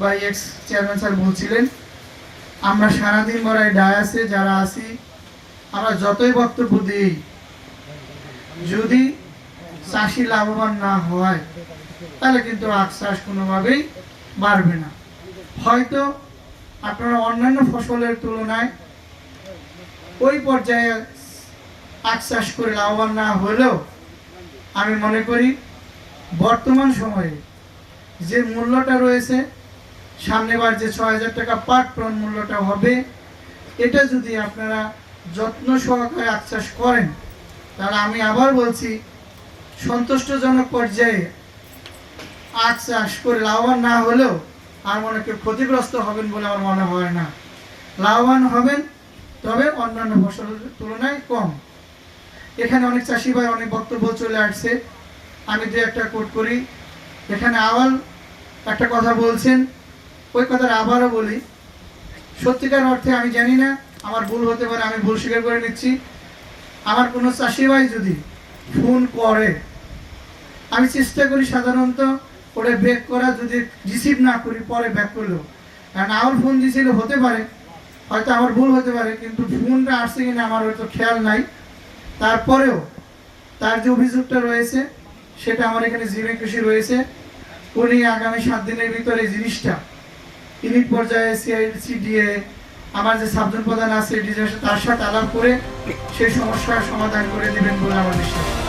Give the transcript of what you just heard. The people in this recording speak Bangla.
বা এক্স চেয়ারম্যান স্যার বলছিলেন, আমরা সারাদিন বড়াই ডায়াসে যারা আছি, আমরা যতই বক্তব্য দিই, যদি চাষি লাভবান না হয়, তাহলে কিন্তু আখ চাষ কোনোভাবেই বাড়বে না। হয়তো আপনারা অন্যান্য ফসলের তুলনায় ওই পর্যায়ে আখ চাষ করে লাভবান না হলেও, আমি মনে করি বর্তমান সময়ে যে মূল্যটা রয়েছে সামনেবার যে ছয় হাজার টাকা পার টন মূল্যটা হবে, এটা যদি আপনারা যত্ন সহকারে চাষ করেন, তাহলে আমি আবার বলছি, সন্তুষ্টজনক পর্যায়ে আখ চাষ করে লাভবান না হলেও আর মনে কেউ ক্ষতিগ্রস্ত হবেন বলে আমার মনে হয় না। লাভবান হবেন, তবে অন্যান্য ফসলের তুলনায় কম। এখানে অনেক চাষি ভাই, অনেক বক্তব্য চলে আসছে। আমি দু একটা কোট করি। এখানে আওয়াল একটা কথা বলছেন, ওই কথাটা আবারও বলি। সত্যিকার অর্থে আমি জানি না, আমার ভুল হতে পারে, আমি ভুল স্বীকার করে নিচ্ছি। আমার কোনো চাষি ভাই যদি ফোন করে, আমি চেষ্টা করি সাধারণত ওটা ব্যাক করা, যদি রিসিভ না করি, পরে ব্যাক করলেও। কারণ আমার ফোন দিয়েছিল হতে পারে, হয়তো আমার ভুল হতে পারে, কিন্তু ফোনটা আসছে কিনা আমার হয়তো খেয়াল নাই। তারপরেও তার যে অভিযোগটা রয়েছে সেটা আমার এখানে জিরো একুশে রয়েছে। উনি আগামী সাত দিনের ভিতরে জিনিসটা ইউনিট পর্যায়ে সিআইসিডিএ আমার যে সাবজন প্রধান আছে ডিজাইন তার সাথে আলাপ করে সেই সমস্যার সমাধান করে দেবেন বলে আমার বিশ্বাস।